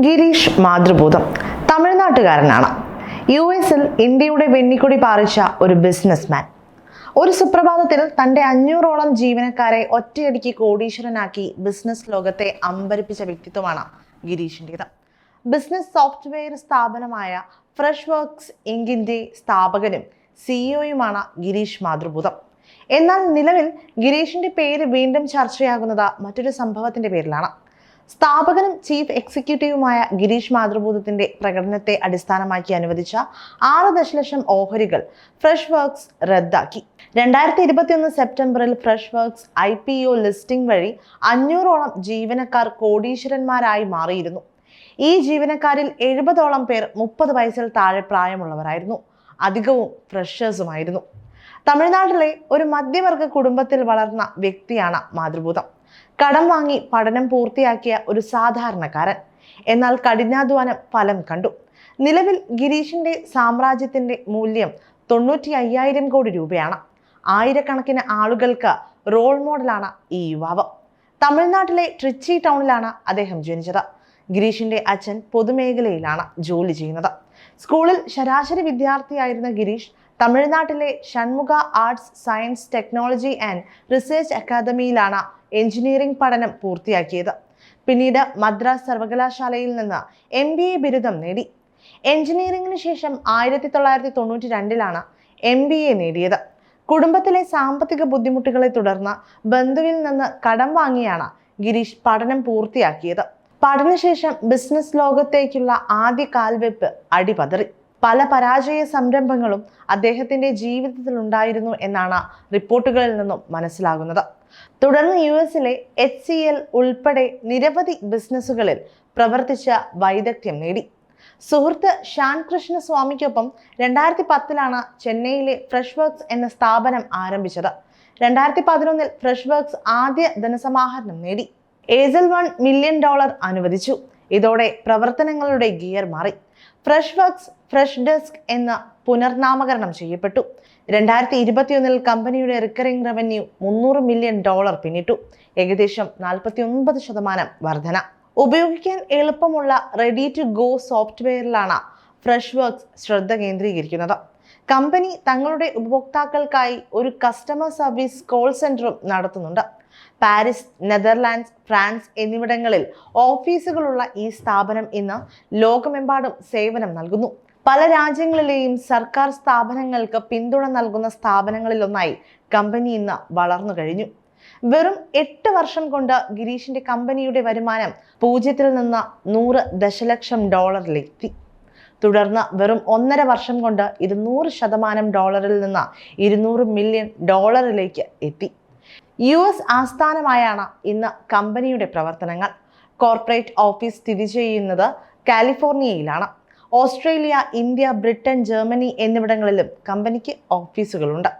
Girish മാതൃഭൂതം. തമിഴ്നാട്ടുകാരനാണ്. U എസിൽ ഇന്ത്യയുടെ വെന്നിക്കൊടി പാറിച്ച ഒരു ബിസിനസ്മാൻ. ഒരു സുപ്രഭാതത്തിൽ തന്റെ അഞ്ഞൂറോളം ജീവനക്കാരെ ഒറ്റയടിക്ക് കോടീശ്വരനാക്കി ബിസിനസ് ലോകത്തെ അമ്പരിപ്പിച്ച വ്യക്തിത്വമാണ് ഗിരീഷിന്റേത്. ബിസിനസ് സോഫ്റ്റ്വെയർ സ്ഥാപനമായ ഫ്രഷ് വർക്ക്സ് ഇങ്കിന്റെ സ്ഥാപകനും സിഇഒയുമാണ് ഗിരീഷ് മാതൃഭൂതം. എന്നാൽ നിലവിൽ ഗിരീഷിന്റെ പേര് വീണ്ടും ചർച്ചയാകുന്നത് മറ്റൊരു സംഭവത്തിന്റെ പേരിലാണ്. സ്ഥാപകനും ചീഫ് എക്സിക്യൂട്ടീവുമായ ഗിരീഷ് മാതൃഭൂതത്തിന്റെ പ്രകടനത്തെ അടിസ്ഥാനമാക്കി അനുവദിച്ച ആറ് ദശലക്ഷം ഓഹരികൾ ഫ്രഷ് വർക്ക്സ് റദ്ദാക്കി. രണ്ടായിരത്തി ഇരുപത്തിയൊന്ന് സെപ്റ്റംബറിൽ Freshworks I P O listing വഴി അഞ്ഞൂറോളം ജീവനക്കാർ കോടീശ്വരന്മാരായി മാറിയിരുന്നു. ഈ ജീവനക്കാരിൽ എഴുപതോളം പേർ മുപ്പത് വയസ്സിൽ താഴെ പ്രായമുള്ളവരായിരുന്നു. അധികവും ഫ്രഷേഴ്സുമായിരുന്നു. തമിഴ്നാട്ടിലെ ഒരു മധ്യവർഗ കുടുംബത്തിൽ വളർന്ന വ്യക്തിയാണ് മാതൃഭൂതം. കടം വാങ്ങി പഠനം പൂർത്തിയാക്കിയ ഒരു സാധാരണക്കാരൻ. എന്നാൽ കഠിനാധ്വാനം ഫലം കണ്ടു. നിലവിൽ ഗിരീഷിന്റെ സാമ്രാജ്യത്തിന്റെ മൂല്യം തൊണ്ണൂറ്റി അയ്യായിരം കോടി രൂപയാണ്. ആയിരക്കണക്കിന് ആളുകൾക്ക് റോൾ മോഡലാണ് ഈ യുവാവ്. തമിഴ്നാട്ടിലെ ട്രിച്ചി ടൗണിലാണ് അദ്ദേഹം ജനിച്ചത്. ഗിരീഷിന്റെ അച്ഛൻ പൊതുമേഖലയിലാണ് ജോലി ചെയ്യുന്നത്. സ്കൂളിൽ ശരാശരി വിദ്യാർത്ഥിയായിരുന്ന ഗിരീഷ് തമിഴ്നാട്ടിലെ Shanmugha arts science technology and research അക്കാദമിയിലാണ് engineering പഠനം പൂർത്തിയാക്കിയത്. പിന്നീട് മദ്രാസ് സർവകലാശാലയിൽ നിന്ന് എം ബി എ ബിരുദം നേടി. എഞ്ചിനീയറിംഗിന് ശേഷം ആയിരത്തി തൊള്ളായിരത്തി തൊണ്ണൂറ്റി രണ്ടിലാണ് എം ബി എ നേടിയത്. കുടുംബത്തിലെ സാമ്പത്തിക ബുദ്ധിമുട്ടുകളെ തുടർന്ന് ബന്ധുവിൽ നിന്ന് കടം വാങ്ങിയാണ് ഗിരീഷ് പഠനം പൂർത്തിയാക്കിയത്. പഠനശേഷം ബിസിനസ് ലോകത്തേക്കുള്ള ആദ്യ കാൽവെപ്പ് അടിപതറി. പല പരാജയ സംരംഭങ്ങളും അദ്ദേഹത്തിന്റെ ജീവിതത്തിൽ ഉണ്ടായിരുന്നു എന്നാണ് റിപ്പോർട്ടുകളിൽ നിന്നും മനസ്സിലാകുന്നത്. തുടർന്ന് യു എസിലെ എച്ച് സി എൽ ഉൾപ്പെടെ നിരവധി ബിസിനസ്സുകളിൽ പ്രവർത്തിച്ച വൈദഗ്ധ്യം നേടി. സുഹൃത്ത് ഷാൻ കൃഷ്ണ സ്വാമിക്കൊപ്പം രണ്ടായിരത്തി പത്തിലാണ് ചെന്നൈയിലെ ഫ്രഷ് വർക്ക്സ് എന്ന സ്ഥാപനം ആരംഭിച്ചത്. രണ്ടായിരത്തി പതിനൊന്നിൽ ഫ്രഷ് വർക്ക്സ് ആദ്യ ധനസമാഹരണം നേടി. ഏസൽ വൺ മില്യൺ ഡോളർ അനുവദിച്ചു. ഇതോടെ പ്രവർത്തനങ്ങളുടെ ഗിയർ മാറി. ഫ്രഷ് വർക്ക്സ് ഫ്രഷ് ഡെസ്ക് എന്ന പുനർനാമകരണം ചെയ്യപ്പെട്ടു. രണ്ടായിരത്തി ഇരുപത്തിയൊന്നിൽ കമ്പനിയുടെ റിക്കറിംഗ് റവന്യൂ മുന്നൂറ് മില്യൺ ഡോളർ പിന്നിട്ടു. ഏകദേശം നാൽപ്പത്തി ഒൻപത് ശതമാനം വർധന. ഉപയോഗിക്കാൻ എളുപ്പമുള്ള റെഡി ടു ഗോ സോഫ്റ്റ്വെയറിലാണ് ഫ്രഷ് വർക്ക്സ് ശ്രദ്ധ കേന്ദ്രീകരിക്കുന്നത്. കമ്പനി തങ്ങളുടെ ഉപഭോക്താക്കൾക്കായി ഒരു കസ്റ്റമർ സർവീസ് കോൾ സെന്ററും നടത്തുന്നുണ്ട്. പാരീസ് നെതർലാൻഡ്സ് ഫ്രാൻസ് എന്നിവിടങ്ങളിൽ ഓഫീസുകളുള്ള ഈ സ്ഥാപനം ഇന്ന് ലോകമെമ്പാടും സേവനം നൽകുന്നു. പല രാജ്യങ്ങളിലെയും സർക്കാർ സ്ഥാപനങ്ങൾക്ക് പിന്തുണ നൽകുന്ന സ്ഥാപനങ്ങളിലൊന്നായി കമ്പനി ഇന്ന് വളർന്നു കഴിഞ്ഞു. വെറും എട്ട് വർഷം കൊണ്ട് ഗിരീഷിന്റെ കമ്പനിയുടെ വരുമാനം പൂജ്യത്തിൽ നിന്ന് നൂറ് ദശലക്ഷം ഡോളറിലെത്തി. തുടർന്ന് വെറും ഒന്നര വർഷം കൊണ്ട് ഇത് നൂറ് ശതമാനം ഡോളറിൽ നിന്ന് ഇരുന്നൂറ് മില്യൺ ഡോളറിലേക്ക് എത്തി. യു എസ് ആസ്ഥാനമായാണ് ഇന്ന് കമ്പനിയുടെ പ്രവർത്തനങ്ങൾ. കോർപ്പറേറ്റ് ഓഫീസ് സ്ഥിതി ചെയ്യുന്നത് കാലിഫോർണിയയിലാണ്. ഓസ്ട്രേലിയ ഇന്ത്യ ബ്രിട്ടൻ ജർമ്മനി എന്നിവിടങ്ങളിലും കമ്പനിക്ക് ഓഫീസുകളുണ്ട്.